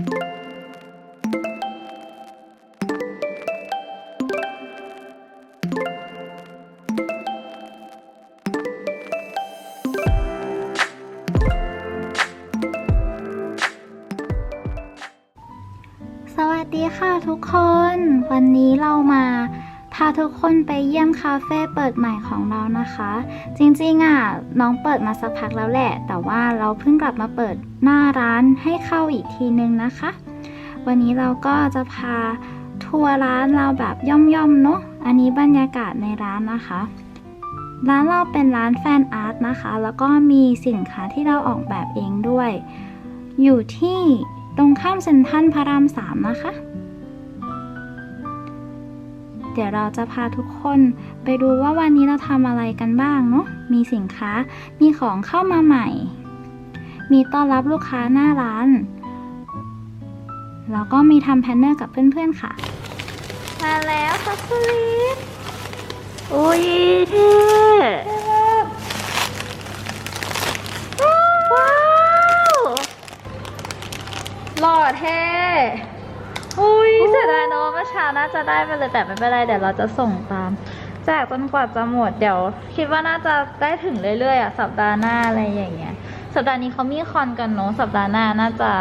ส ทุกคนไปเยี่ยมคาเฟ่เปิดใหม่ของเรานะคะ จริงๆอะน้องเปิดมาสักพักแล้วแหละ แต่ว่าเราเพิ่งกลับมาเปิดหน้าร้านให้เข้าอีกทีนึงนะคะ วันนี้เราก็จะพาทัวร์ร้านเราแบบย่อมๆเนาะอันนี้บรรยากาศในร้านนะคะ ร้านเราเป็นร้านแฟนอาร์ตนะคะ แล้วก็มีสินค้าที่เราออกแบบเองด้วย อยู่ที่ตรงข้ามเซ็นทรัลพระรามสามนะคะ เดี๋ยวเราจะพาทุกคนไปดูว่าวันนี้เราทำอะไรกันบ้างเนาะ มีสินค้า มีของเข้ามาใหม่ มีต้อนรับลูกค้าหน้าร้าน แล้วก็มีทำแพนเนอร์กับเพื่อนๆค่ะ มาแล้วซัสลิดอุ้ยเท่ว้าวหล่อเท่ อุ้ยเสียดายเนอะเมื่อเช้าน่าจะได้ไปเลยแต่ไม่เป็นไรเดี๋ยวเราจะส่งตาม แจกจนกว่าจะหมดเดี๋ยว คิดว่าน่าจะได้ถึงเรื่อยๆอะสัปดาห์หน้าอะไรอย่างเงี้ย สัปดาห์นี้เขามีคอนกันเนอะสัปดาห์หน้าน่าจะ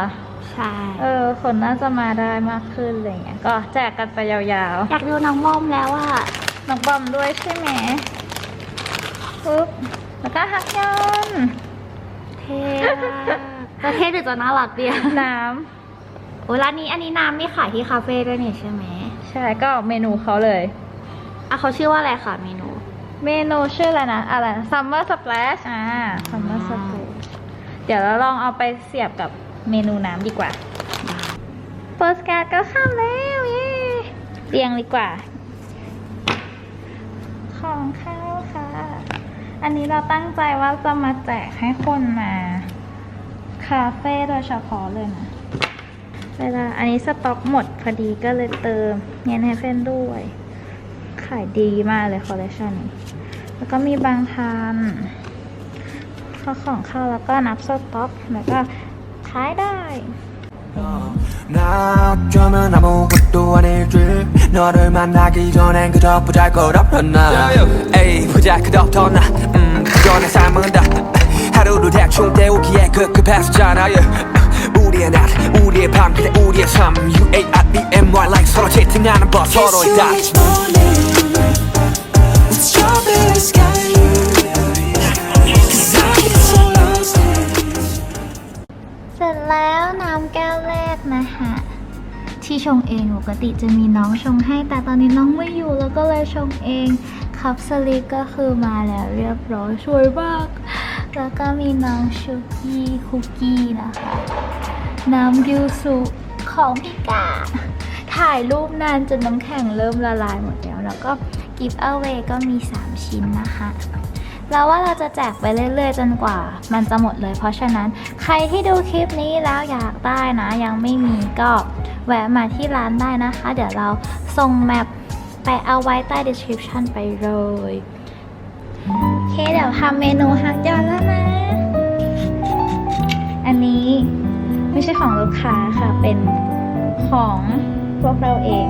ใช่เออคนน่าจะมาได้มากขึ้นอะไรเงี้ยก็แจกกันไปยาวอยากดูน้องบอมแล้วอะๆน้องบอมด้วยใช่ไหมปุ๊บแล้วก็ฮักยอน เท่ประเทศหรือจะน่ารักเดียวน้โอ้ร้านนี้อันนี้น้ำมีขายที่คาเฟ่ด้วยนี่ใช่ไหมำใช่ก็เมนูเขาเลย อะเขาชื่อว่าอะไรคะเมนู เมนูชื่ออะไรนะ อะไรนะ Summer Splash อ่า Summer อ๋อ Splash เดี๋ยวเราลองเอาไปเสียบกับเมนูน้ำดีกว่า p o s t c a r d ก็เข้าแล้วเย้เรียงดีกว่า ของเข้าค่ะ อันนี้เราตั้งใจว่าจะมาแจกให้คนมา คาเฟ่โดยเฉพาะเลยนะ เวลาอันนี้สต็อกหมดพอดีก็เลยเติมเนียนให้เพื่อนด้วย ขายดีมากเลยคอลเลคชันนี้ แล้วก็มีบางทันเข้าของเข้าแล้วก็นับสต็อก แล้วก็ขายได้ 나 어쩌면 아무것도 아닐지 너를 만나기 전엔 그저 보잘것없던 나 에이 보잘것없던 나 음, 그저 내 삶은 다 하루를 대충 때우기에 급급했었잖아 yeah. 우리의 날 우리의 밤 그래 우리의 삶 U-A-R-E-M-Y like 서로 채팅하는 법 서로의 다 Strawberry sky, cause I get so lost in เสร็จแล้วน้ำแก้วแรกนะคะที่ชงเองปกติจะมีน้องชงให้ แต่ตอนนี้น้องไม่อยู่แล้วก็เลยชงเองคัพสลิปก็คือมาแล้วเรียบร้อยสวยมาก แล้วก็มีน้องชูกี้คุกกี้นะคะ น้ำยูสุของพี่กา ถ่ายรูปนานจนน้ำแข็งเริ่มละลายหมดแล้ว แล้วก็กิฟต์เอาเวก็มี 3 ชิ้นนะคะแล้วว่าเราจะแจกไปเรื่อยๆ จนกว่า มันจะหมดเลย เพราะฉะนั้นใครที่ดูคลิปนี้แล้วอยากได้นะ ยังไม่มีก็แวะมาที่ร้านได้นะคะ เดี๋ยวเราส่งแมปไปเอาไว้ใต้ description ไปเลยโอเคเดี๋ยวทำเมนูฮักยอนแล้วนะ อันนี้ ไม่ใช่ของลูกค้าค่ะ เป็นของพวกเราเอง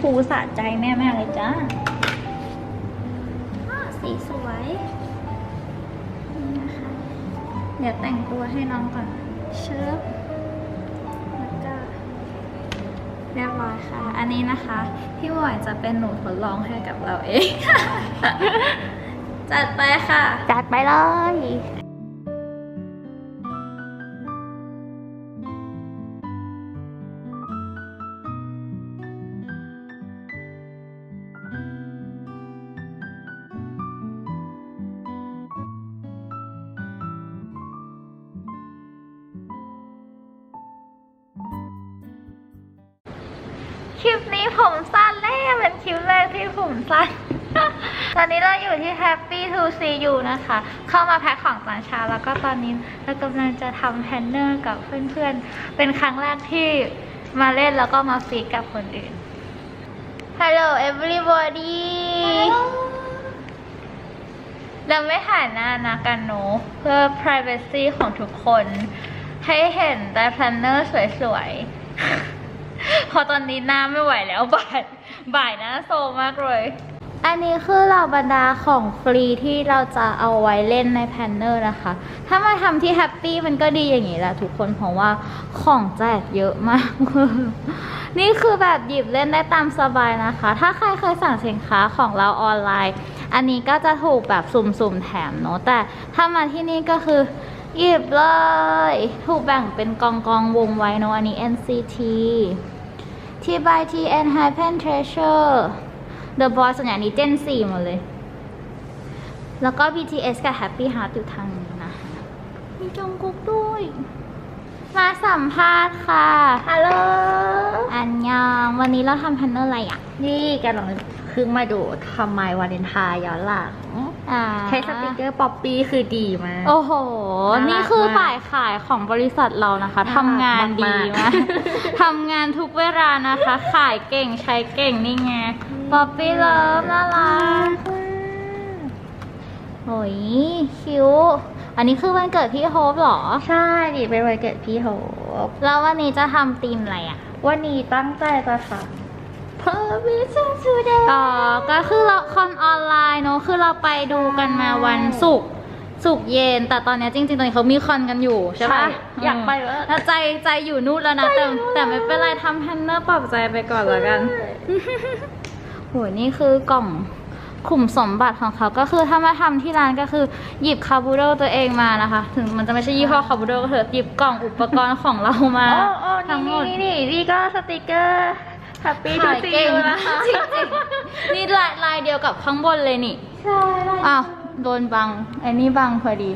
ฟูสะใจแม่มากเลยจ้าอ้อสีสวยนี่นะคะ เดี๋ยวแต่งตัวให้น้องก่อน เชิฟแล้วก็เรียบร้อยค่ะ อันนี้นะคะ พี่หมวยจะเป็นหนูทดลองให้กับเราเอง จัดไปค่ะ จัดไปเลย Happy to see you นะคะ เข้ามาแพ็คของตอนเช้าแล้วก็ตอนนี้เรากำลังจะทำแพนเนอร์กับเพื่อนๆ เป็นครั้งแรกที่มาเล่นแล้วก็มาฟีดกับคนอื่น Hello everybody เราไม่ถ่ายหน้านะกันเนอะเพื่อ privacy ของทุกคน ให้เห็นแต่แพลนเนอร์สวยๆ พอตอนนี้หน้าไม่ไหวแล้วบ่ายบ่ายหน้าโซมากเลย อันนี้คือเหล่าบรรดาของฟรีที่เราจะเอาไว้เล่นในแพนเนอร์นะคะ ถ้ามาทำที่แฮปปี้มันก็ดีอย่างนี้แหละทุกคนเพราะว่าของแจกเยอะมาก นี่คือแบบหยิบเล่นได้ตามสบายนะคะ ถ้าใครเคยสั่งสินค้าของเราออนไลน์ อันนี้ก็จะถูกแบบสุ่มๆแถมเนอะแต่ถ้ามาที่นี่ก็คือหยิบเลย ถูกแบ่งเป็นกองกองวงไว้เนอะอันนี้ NCT T by T and Hypen Treasure The Boy ส่วนใหญ่นี้เจน4หมดเลย แล้วก็ BTS กับ Happy Heart อยู่ทางนี้นะคะมีจงกุ๊กด้วย มาสัมภาษณ์ค่ะ ฮัลโหล อันยอง วันนี้เราทำแพนเนอร์อะไรอะ นี่กำลังเพิ่งมาดูทำไมวาเลนไทน์ย้อนหลังอ่า ใช้สติกเกอร์ป๊อปปี้คือดีมาก โอ้โหน่ารักนี่คือมากฝ่ายขายของบริษัทเรานะคะน่ารักทำงานดีมามากกทำงานทุกเวลานะคะ ขายเก่งใช้เก่งนี่ไงป๊อปปี้เลิฟน่ารักโอ้ยคิ้วอันนี้คือวันเกิดพี่โฮปเหรอ ใช่ดิเป็นวันเกิดพี่โฮปแล้ววันนี้จะทำธีมอะไรอะ วันนี้ตั้งใจจะท Permission today อ๋อ ก็คือละครออนไลน์เนอะคือเราไปดูกันมาวันศุกร์ศุกร์เย็น แต่ตอนเนี้ยจริงๆ ตอนนี้เขามีคอนกันอยู่ำใช่ปะอยากไปเวอแล้วใจใจอยู่นู่นแล้วนะ แต่แต่ไม่เป็นไรทำแพนเนอร์ปรับใจไปก่อนแล้วกัน โหนี่คือกล่องขุมสมบัติของเขาก็คือถ้ามาทำที่ร้านก็คือหยิบคาบูโดตัวเองมานะคะ ถึงมันจะไม่ใช่ยี่ห้อคาบูโดก็เถอะหยิบกล่องอุปกรณ์ของเรามา โอ้โอ้ทั้งหมนี่ด นี่นี่นี่ก็สติกเกอร์ แฮปปี้ทูขายซีเก่งนะคะจริงๆนี่ลายลายเดียวกับข้างบนเลยนี่ ใช่อ้าวโดนบังไอ้นี่บังพอดี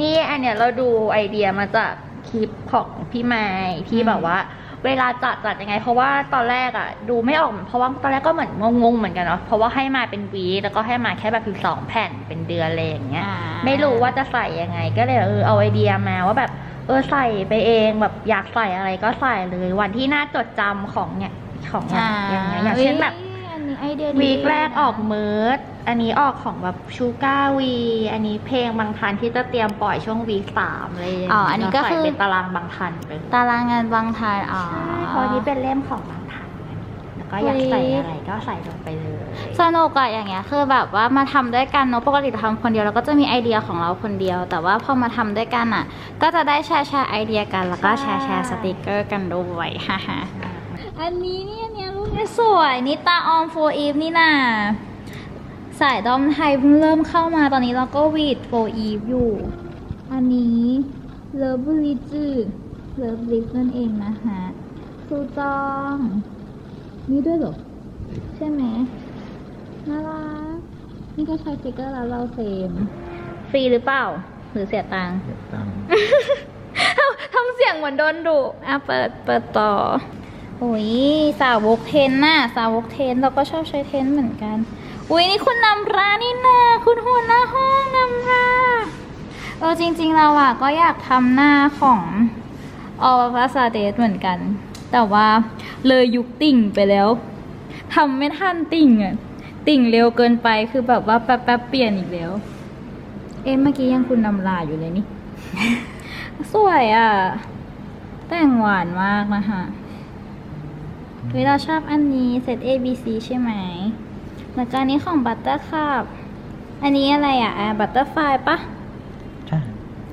นี่อันเนี้ยเราดูไอเดียมาจากคลิปของพี่ไม้ที่อืมแบบว่า เวลาจัดจัดยังไง เพราะว่าตอนแรกอะดูไม่ออกเพราะว่าตอนแรกก็เหมือนงงๆเหมือนกันเนาะเพราะว่าให้มาเป็นวีคแล้วก็ให้มาแค่แบบคือสองแผ่นเป็นเดือนอะไรอย่างเงี้ยอ่าไม่รู้ว่าจะใส่ยังไง ก็เลยเออเอาไอเดียมาว่าแบบเออใส่ไปเองแบบอยากใส่อะไรก็ใส่เลยวันที่น่าจดจำของเนี่ย ของอย่างอย่างเงี้ยอย่างเช่นแบบอันนี้ไอเดียดีวีคแรกออกเมิร์ดอันนี้ออกของแบบชูการ์วีอันนี้เพลงบางทันที่จะเตรียมปล่อยช่วงวีคสามอะไรอย่างเลยอ๋ออันนี้ก็คือใส่เป็นตารางบางทันไปเลยตารางงานบางทายอ๋อเพราะอันนี้เป็นเล่มของบางทันไงแล้วก็อยากใส่อะไรก็ใส่ลงไปเลย สนุกอะอย่างเงี้ยคือแบบว่ามาทำด้วยกันเนอะปกติเราทำคนเดียวเราก็จะมีไอเดียของเราคนเดียว แต่ว่าพอมาทำด้วยกันอะก็จะได้แชร์แชร์ไอเดียกันแล้วก็แชร์แชร์สติกเกอร์กันด้วยฮ่าฮ่าอั นนี้เนี่ยเนี่ยรูปนี้สวยนี่ตาออมโฟอีฟนี่น่ะสายดอมไทยเพิ่งเริ่มเข้ามาตอนนี้เราก็วีดโฟอีฟอยู่ อันนี้เลิฟบลิจืเลิฟบลินั่นเองนะคะครูจองนี่ด้วยเหรอ ใช่ไหมน่ารักนี่ก็ใช้สติกเกอร์แล้วเราเซม ฟรีหรือเปล่า หรือเสียตังค์ตังค์ทำเสียงเหมือนโดนดุอะเปิดเปิดต่อ โอ้ยสาวกเทนน่ะสาวกเทนเราก็ชอบใช้เทนเหมือนกันอุ้ยนี่คุณนำรานี่นาคุณหัวหน้าห้องนำราเออจริง ๆ เราอะก็อยากทำหน้าของออฟาซาเดสเหมือนกัน แต่ว่าเลยยุคติ่งไปแล้วทำไม่ทันติ่งอะติ่งเร็วเกินไปคือแบบว่าแป๊บๆเปลี่ยนอีกแล้ว เอ๊ะเมื่อกี้ยังคุณนำลาอยู่เลยนี่ สวยอะแต่งหวานมากนะคะ เวลาชอบอันนี้เซต A B C ใช่ไหมแล้วก็อันนี้ของบัตเตอร์คัพอันนี้อะไรอะบัตเตอร์ไฟปะใช่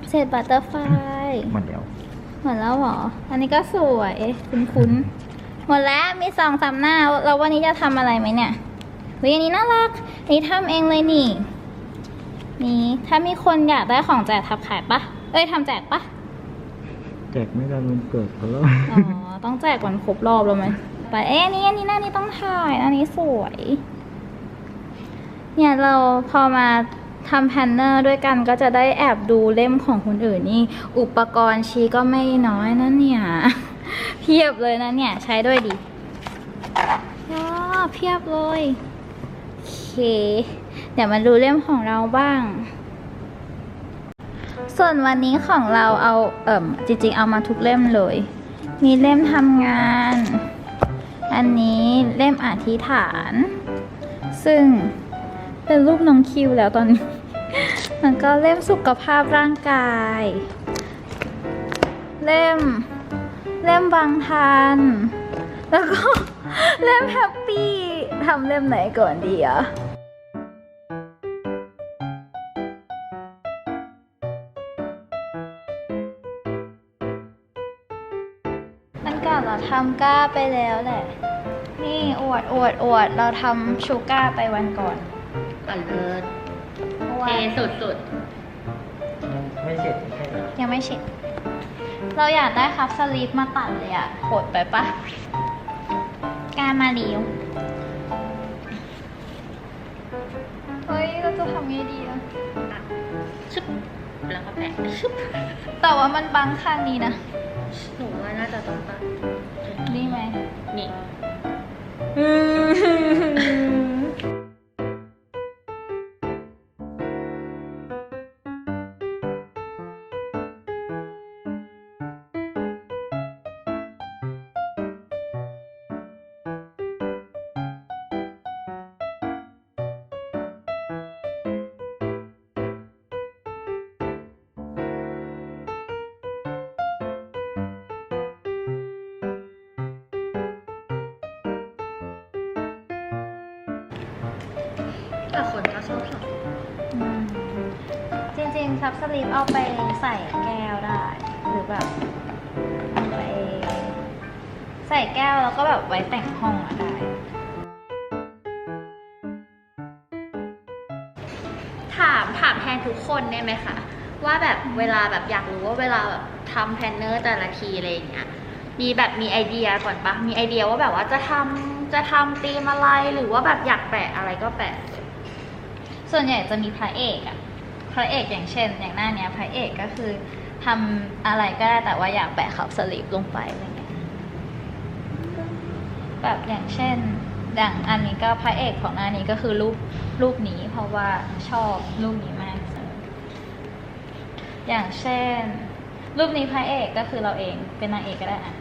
เศษบัตเตอร์ไฟหมดเดียวหมดแล้วเหรอ อันนี้ก็สวยเอ๊ะคุ้นๆหมดแล้วมีสองสามหน้าแล้ววันนี้จะทำอะไรไหมเนี่ยเฮ้ยอันนี้น่ารักอันนี้ทำเองเลยนี่ นี่ถ้ามีคนอยากได้ของแจกทับขายปะเอ้ยทำแจกปะแจกไม่ได้มันเกิดก็แล้วอ๋อต้องแจกวันครบรอบแล้วไหม ไปเอ๊ะนนี้อันนี้หน้านี้ต้องถ่ายอันนี้สวย เนี่ยเราพอมาทำแพนเนอร์ด้วยกันก็จะได้แอบดูเล่มของคนอื่นนี่ อุปกรณ์ชีก็ไม่น้อยนะเนี่ย เพียบเลยนะเนี่ย ใช้ด้วยดิอ๋อเพียบเลยโอเค เดี๋ยวมาดูเล่มของเราบ้าง ส่วนวันนี้ของเราเอาเอ่มจริงๆเอามาทุกเล่มเลย มีเล่มทำงาน อันนี้เล่มอธิษฐาน ซึ่งเป็นรูปน้องคิวแล้วตอนนี้แล้วก็เล่มสุขภาพร่างกาย เล่ม เล่มบางทัน แล้วก็ เล่มแฮปปี้ทำเล่มไหนก่อนดีอะ มันก่อนเราทำก้าไปแล้วแหละ นี่อวดอวดอวดเราทำชูก้าไปวันก่อนอันเลิศเพราะเทว่าสุดสุดไม่เสร็จแค่นี้ยังไม่เช็ดเราอยากได้ครับสลีปมาตัดเลยอะโหดไปปะกล้ามาเดียวเฮ้ยเราจะทำไงดีอะๆชึบแล้วก็แปะชึบแต่ว่ามันบังข้างนี้นะ หนูว่าน่าจะต้องตัดนี่ไหมนี่ แต่คนก็ชอบทำอืมจริงๆ ซับสลีปเอาไปใส่แก้วได้ หรือแบบเอาไปใส่แก้วแล้วก็แบบไว้แต่งห้องอะได้ ถามถามแทนทุกคนได้ไหมคะ ว่าแบบเวลาแบบอยากรู้ว่าเวลาแบบทำแพลนเนอร์แต่ละทีอะไรอย่างเงี้ยมีแบบมีไอเดียก่อนปะมีไอเดียว่าแบบว่าจะทำจะทำธีมอะไรหรือว่าแบบอยากแปะอะไรก็แปะ ส่วนใหญ่จะมีพระเอกอะพระเอกอย่างเช่น อย่างหน้าเนี้ยพระเอกก็คือทำอะไรก็ได้แต่ว่าอยากแปะขับสลีปลงไปอะไรเงี้ยแบบอย่างเช่นอย่างอันนี้ก็พระเอกของหน้านี้ก็คือรูปรูปนี้เพราะว่าชอบรูปนี้มาก อย่างเช่น รูปนี้พระเอกก็คือเราเองเป็นนางเอกก็ได้อะ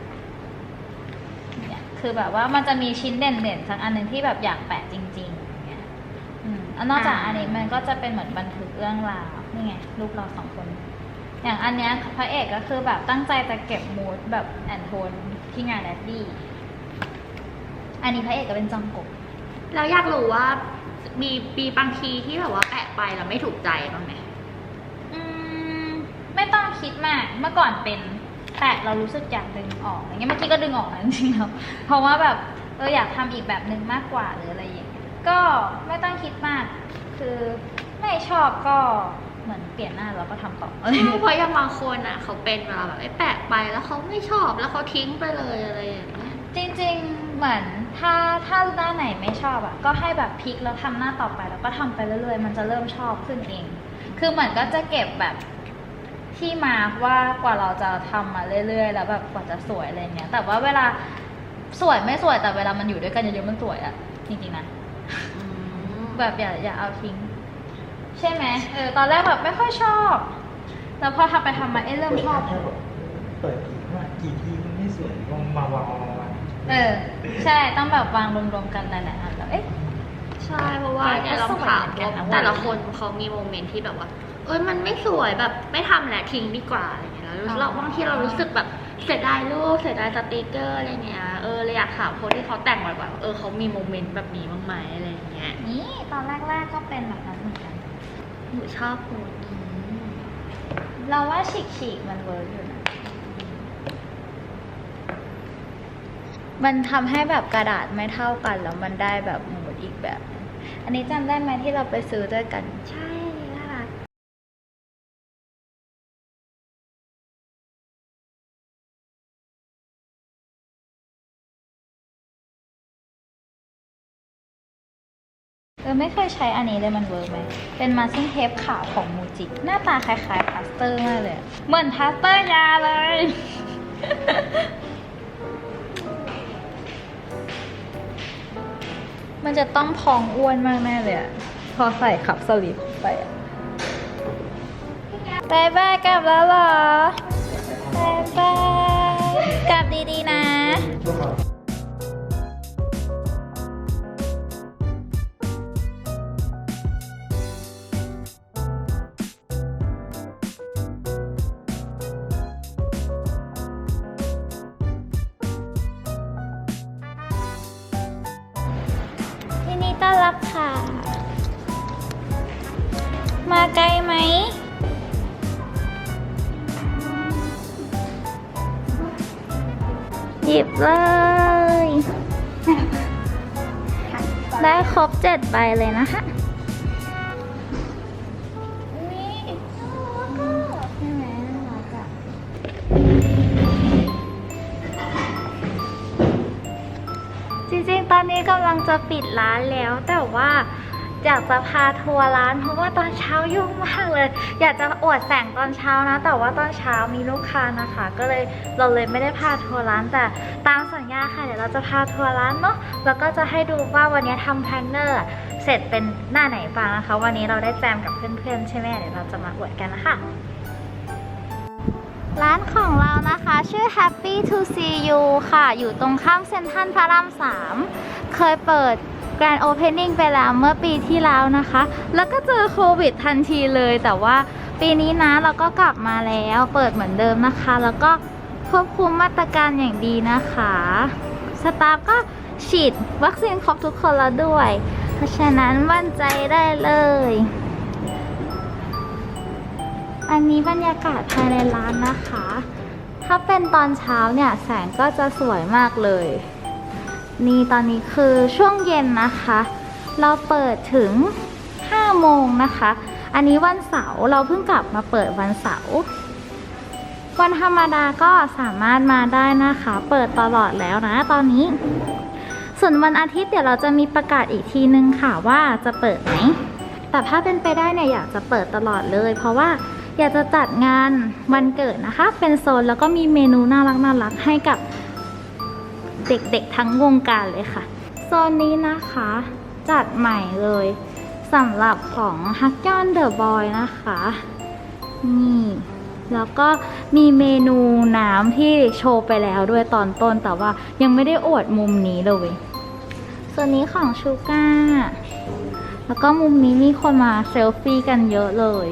คือแบบว่ามันจะมีชิ้นเด่นๆสักอันหนึ่งที่แบบอยากแปะจริง นอกจากอันนี้มันก็จะเป็นเหมือนบันทึกเรื่องราวนี่ไงรูปเราสองคน อย่างอันเนี้ยพระเอกก็คือแบบตั้งใจจะเก็บมูดแบบแอนโทนที่งานแดดดี้อันนี้พระเอกก็เป็นจองกบแล้วอยากรู้ว่ามีปีบางทีที่แบบว่าแปะไปแล้วไม่ถูกใจบ้างไหมอืมไม่ต้องคิดมากเมื่อก่อนเป็นแต่เรารู้สึกอยากดึงออกอย่างเงี้ยเมื่อกี้ก็ดึงออกนะจริงๆแล้วเพราะว่าแบบเอออยากทำอีกแบบหนึ่งมากกว่าหรืออะไรอย่างเงี้ย ก็ไม่ต้องคิดมาก คือไม่ชอบก็เหมือนเปลี่ยนหน้าแล้วก็ทำต่ออะไรอย่างเงี้ย เพราะอย่างบางคนอะ เขาเป็นเวลาแบบไอ้แปะไปแล้วเขาไม่ชอบแล้วเขาทิ้งไปเลยอะไรอย่างเงี้ยจริงๆ เหมือนถ้าถ้าหน้าไหนไม่ชอบอะก็ให้แบบพลิกแล้วทำหน้าต่อไปแล้วก็ทำไปเรื่อยๆ มันจะเริ่มชอบขึ้นเอง คือเหมือนก็จะเก็บแบบที่มาว่ากว่าเราจะทำมาเรื่อยๆ แล้วแบบกว่าจะสวยอะไรเงี้ย แต่ว่าเวลาสวยไม่สวยแต่เวลามันอยู่ด้วยกันเยอะๆมันสวยอะจริงๆนะ แบบอย่าอย่าเอาทิ้ง ใช่ไหมเออตอนแรกแบบไม่ค่อยชอบ แล้วพอทำไปทำมาเอ้เริ่มชอบ เปิดกี่ว่ากี่ทีมันไม่สวยลงมาวางวางวางเออ ใช่ต้องแบบวางรวมๆกันหลายๆอันแล้วเอ๊ะ ใช่เพราะว่าเนี่ยเราถามว่าแต่ละคนเขามีโมเมนต์ที่แบบว่า เอ้ยมันไม่สวยแบบไม่ทำแหละทิ้งดีกว่าอะไรเงี้ยแล้วเราบางทีเรารู้สึกแบบ เสียดายรูปเสียดายสติกเกอร์อะไรเงี้ย เออเลยอยากถามคนที่เขาแต่งบ่อยๆเออเขามีโมเมนต์แบบนี้บ้างไหมอะไรเงี้ย นี่ตอนแรกๆก็เป็นแบบนั้นเหมือนกันหนูชอบโพสต์นี้เราว่าฉีกฉีกๆมันเวิร์กอยู่นะ มันทำให้แบบกระดาษไม่เท่ากัน แล้วมันได้แบบมูดอีกแบบนึงอันนี้จำได้ไหมที่เราไปซื้อด้วยกัน ใช่ เออไม่เคยใช้อันนี้เลยมันเวิร์กไหม เป็นมาซิ่งเทปขาวของมูจิ หน้าตาคล้ายๆพลาสเตอร์มากเลย เหมือนพลาสเตอร์ยาเลย มันจะต้องพองอ้วนมากแน่เลยอะพอใส่ขับสลิปไปอะบายบายกลับแล้วเหรอบายบายกลับดีๆนะ รับค่ะ มาไกลไหม หยิบเลย ได้ครบเจ็ดใบเลยนะคะ จะปิดร้านแล้ว แต่ว่าอยากจะพาทัวร์ร้าน เพราะว่าตอนเช้ายุ่งมากเลย อยากจะอวดแสงตอนเช้านะ แต่ว่าตอนเช้ามีลูกค้านะคะ ก็เลยเราเลยไม่ได้พาทัวร์ร้านแต่ตามสัญญาค่ะเดี๋ยวเราจะพาทัวร์ร้านเนาะแล้วก็จะให้ดูว่าวันนี้ทำแพนเนอร์เสร็จเป็นหน้าไหนบ้างนะคะ วันนี้เราได้แจมกับเพื่อนๆใช่ไหมเดี๋ยวเราจะมาอวดกันนะคะ ร้านของเรานะคะชื่อ Happy to See You ค่ะ อยู่ตรงข้ามเซ็นทรัลพระราม 3 เคยเปิด Grand Opening ไปแล้วเมื่อปีที่แล้วนะคะ แล้วก็เจอโควิดทันทีเลย แต่ว่าปีนี้นะเราก็กลับมาแล้วเปิดเหมือนเดิมนะคะ แล้วก็ควบคุมมาตรการอย่างดีนะคะ สตาฟก็ฉีดวัคซีนครบทุกคนแล้วด้วย เพราะฉะนั้นมั่นใจได้เลย อันนี้บรรยากาศภายในร้านนะคะ ถ้าเป็นตอนเช้าเนี่ยแสงก็จะสวยมากเลย นี่ตอนนี้คือช่วงเย็นนะคะ เราเปิดถึง 5 โมงนะคะ อันนี้วันเสาร์เราเพิ่งกลับมาเปิดวันเสาร์วันธรรมดาก็สามารถมาได้นะคะ เปิดตลอดแล้วนะตอนนี้ ส่วนวันอาทิตย์เดี๋ยวเราจะมีประกาศอีกทีนึงค่ะว่าจะเปิดไหมแต่ถ้าเป็นไปได้เนี่ยอยากจะเปิดตลอดเลย เพราะว่า อยากจะจัดงานวันเกิดนะคะ เป็นโซนแล้วก็มีเมนูน่ารักน่ารักให้กับเด็กๆทั้งวงการเลยค่ะ โซนนี้นะคะ จัดใหม่เลยสำหรับของฮักยอนเดอะบอยนะคะ นี่ แล้วก็มีเมนูน้ำที่โชว์ไปแล้วด้วยตอนต้นแต่ว่ายังไม่ได้อวดมุมนี้เลยส่วนนี้ของชูก้า แล้วก็มุมนี้มีคนมาเซลฟี่กันเยอะเลย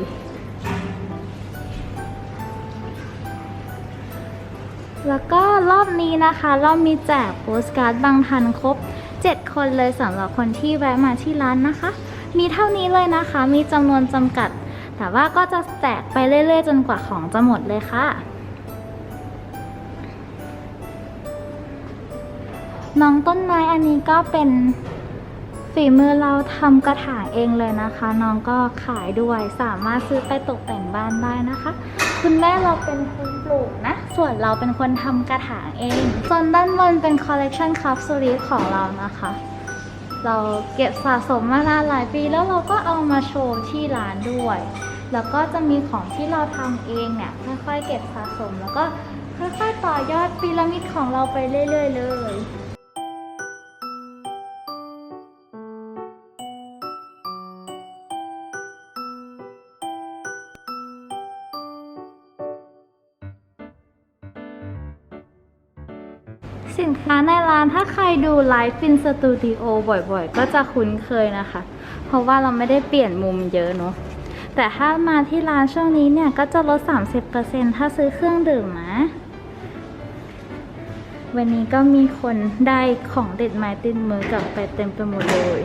แล้วก็รอบนี้นะคะเรามีแจกโปสการ์ดบางทันครบ 7 คนเลยสำหรับคนที่แวะมาที่ร้านนะคะ มีเท่านี้เลยนะคะ มีจำนวนจำกัด แต่ว่าก็จะแจกไปเรื่อยๆ จนกว่าของจะหมดเลยค่ะ น้องต้นไม้อันนี้ก็เป็นฝีมือเราทำกระถางเองเลยนะคะ น้องก็ขายด้วยสามารถซื้อไปตกแต่งบ้านได้นะคะ คุณแม่เราเป็นคน ปลูกนะ ส่วนเราเป็นคนทำกระถางเอง ส่วนด้านบนเป็นคอลเลกชันคัพซูรีของเรานะคะ เราเก็บสะสมมานานหลายปีแล้วเราก็เอามาโชว์ที่ร้านด้วย แล้วก็จะมีของที่เราทำเองเนี่ยค่อยๆเก็บสะสมแล้วก็ค่อยๆต่อยอดพีระมิดของเราไปเรื่อยๆเลย สินค้าในร้านถ้าใครดูไลฟ์ฟินสตูดิโอบ่อยๆ ก็จะคุ้นเคยนะคะ เพราะว่าเราไม่ได้เปลี่ยนมุมเยอะเนาะแต่ถ้ามาที่ร้านช่วงนี้เนี่ย ก็จะลด 30%ถ้าซื้อเครื่องดื่มนะ วันนี้ก็มีคนได้ของติดไม้ติดมือกลับไปเต็มไปหมดเลย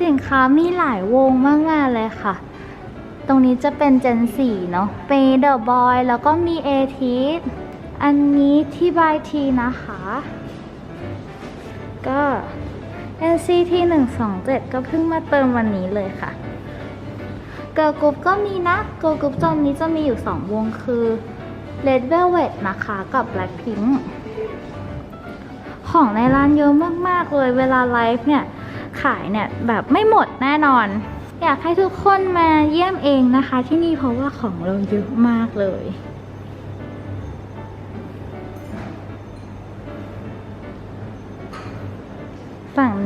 สินค้ามีหลายวงมากๆเลยค่ะตรงนี้จะเป็นเจน4เนาะเปเดอะบอยแล้วก็มีเอทีส อันนี้ที่บายทีนะคะ ก็ NCT 127 ก็เพิ่งมาเติมวันนี้เลยค่ะ เกิร์ลกรุ๊ปก็มีนะ เกิร์ลกรุ๊ปตอนนี้จะมีอยู่ 2 วงคือ Red Velvet นะคะกับ Blackpink ของในร้านเยอะมาก ๆ เลย เวลาไลฟ์เนี่ย ขายเนี่ย แบบไม่หมดแน่นอน อยากให้ทุกคนมาเยี่ยมเองนะคะที่นี่เพราะว่าของเราเยอะมากเลย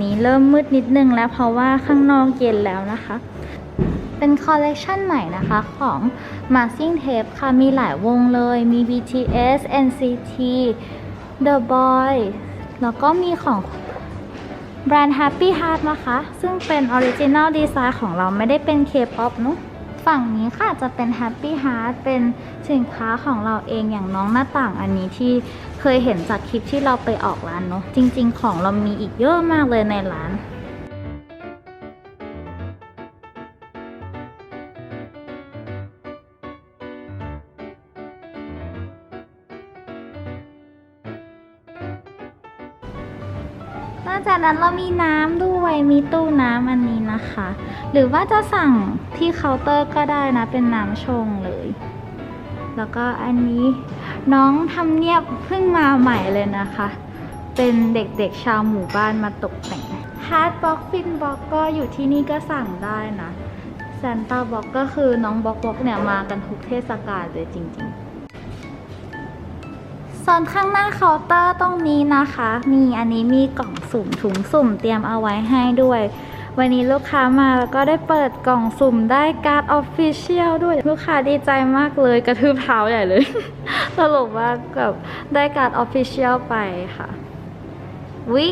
นี้เริ่มมืดนิดนึงแล้วเพราะว่าข้างนอกเย็นแล้วนะคะ เป็นคอลเลกชันใหม่นะคะของ m a s i n g Tape ค่ะ มีหลายวงเลย มี BTS NCT The Boy แล้วก็มีของแบรนด์ Happy Heart นะคะ ซึ่งเป็น Original Design ของเราไม่ได้เป็น K-pop เนอะฝั่งนี้ค่ะจะเป็น Happy Heart เป็นสินค้าของเราเองอย่างน้องหน้าต่างอันนี้ที่ เคยเห็นจากคลิปที่เราไปออกร้านเนอะจริง ๆ ของเรามีอีกเยอะมากเลยในร้านนอกจากนั้นเรามีน้ำด้วยมีตู้น้ำอันนี้นะคะ หรือว่าจะสั่งที่เคาน์เตอร์ก็ได้นะเป็นน้ำชงเลย แล้วก็อันนี้ น้องทำเนียบเพิ่งมาใหม่เลยนะคะ เป็นเด็กๆชาวหมู่บ้านมาตกแต่งฮาร์ดบ็อกฟินบ็อกก็อยู่ที่นี่ก็สั่งได้นะซานต้าบ็อกก็คือน้องบ็อกบ็อกเนี่ยมากันทุกเทศกาลเลยจริงๆส่วนข้างหน้าเคาน์เตอร์ตรงนี้นะคะ มีอันนี้มีกล่องสุ่มถุงสุ่มเตรียมเอาไว้ให้ด้วย วันนี้ลูกค้ามาแล้วก็ได้เปิดกล่องสุ่มได้การ์ดออฟฟิเชียลด้วย ลูกค้าดีใจมากเลยกระทืบเท้าใหญ่เลยสรุปว่ากับได้การ์ดออฟฟิเชียลไปค่ะ วิ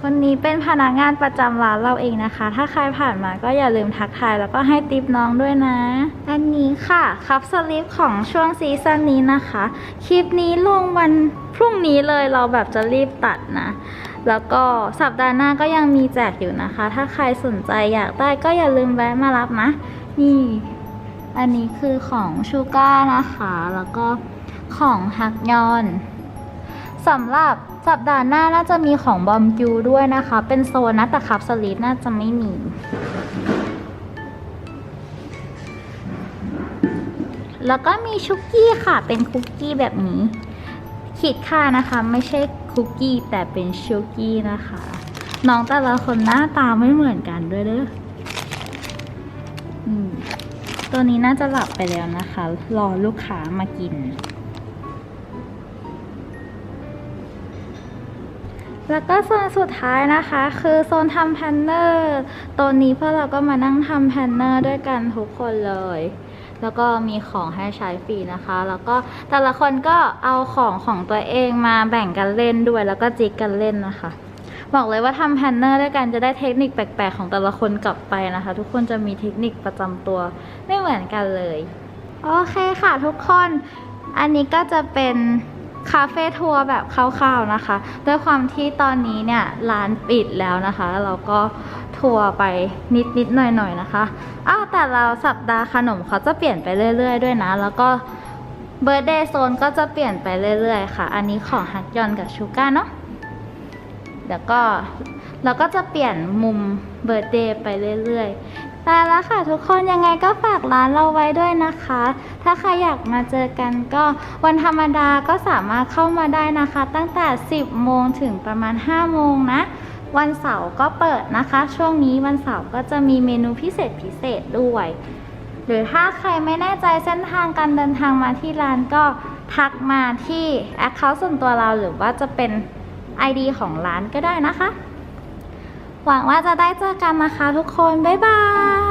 คนนี้เป็นพนักงานประจำร้านเราเองนะคะ ถ้าใครผ่านมาก็อย่าลืมทักทายแล้วก็ให้ติปน้องด้วยนะ อันนี้ค่ะ คับสลิปของช่วงซีซั่นนี้นะคะ คลิปนี้ลงวันพรุ่งนี้เลยเราแบบจะรีบตัดนะ แล้วก็สัปดาห์หน้าก็ยังมีแจกอยู่นะคะ ถ้าใครสนใจอยากได้ก็อย่าลืมแวะมารับนะ นี่ อันนี้คือของชูก้านะคะ แล้วก็ของฮักยอนสำหรับสัปดาห์หน้าน่าจะมีของบอมยูด้วยนะคะ เป็นโซนนะแต่คับสลีปน่าจะไม่มี แล้วก็มีชุกกี้ค่ะ เป็นคุกกี้แบบนี้ ขีดค่านะคะ ไม่ใช่ คุกกี้แต่เป็นชุกกี้นะคะ น้องแต่ละคนหน้าตาไม่เหมือนกันด้วยเด้อตัวนี้น่าจะหลับไปแล้วนะคะ รอลูกค้ามากิน แล้วก็โซนสุดท้ายนะคะ คือโซนทำแพนเนอร์ตัวนี้พวกเราก็มานั่งทำแพนเนอร์ด้วยกันทุกคนเลย แล้วก็มีของให้ใช้ฟรีนะคะ แล้วก็แต่ละคนก็เอาของของตัวเองมาแบ่งกันเล่นด้วย แล้วก็จิกกันเล่นนะคะ บอกเลยว่าทำแพนเนอร์ด้วยกันจะได้เทคนิคแปลกๆของแต่ละคนกลับไปนะคะ ทุกคนจะมีเทคนิคประจำตัวไม่เหมือนกันเลย โอเคค่ะทุกคน อันนี้ก็จะเป็นคาเฟ่ทัวร์แบบคร่าวๆนะคะ ด้วยความที่ตอนนี้เนี่ยร้านปิดแล้วนะคะ เราก็ ทัวร์ไปนิดๆหน่อยๆนะคะอ้าวแต่เราสัปดาห์ขนมเขาจะเปลี่ยนไปเรื่อย ๆ ด้วยนะ แล้วก็เบ r ร์เดย์โซนก็จะเปลี่ยนไปเรื่อย ๆ ค่ะ อันนี้ของฮักยอนกับชูก้าเนาะแล้วก็เราก็จะเปลี่ยนมุมเบ r ร์เดย์ไปเรื่อยๆแต่แล้วค่ะทุกคนยังไงก็ฝากร้านเราไว้ด้วยนะคะ ถ้าใครอยากมาเจอกันก็วันธรรมดาก็สามารถเข้ามาได้นะคะ ตั้งแต่ 10 โมงถึงประมาณ 5 โมงนะ วันเสาร์ก็เปิดนะคะ ช่วงนี้วันเสาร์ก็จะมีเมนูพิเศษพิเศษด้วย หรือถ้าใครไม่แน่ใจเส้นทางการเดินทางมาที่ร้านก็ทักมาที่แอคเคาท์ส่วนตัวเราหรือว่าจะเป็น ID ของร้านก็ได้นะคะ หวังว่าจะได้เจอกันนะคะทุกคน บ๊ายบาย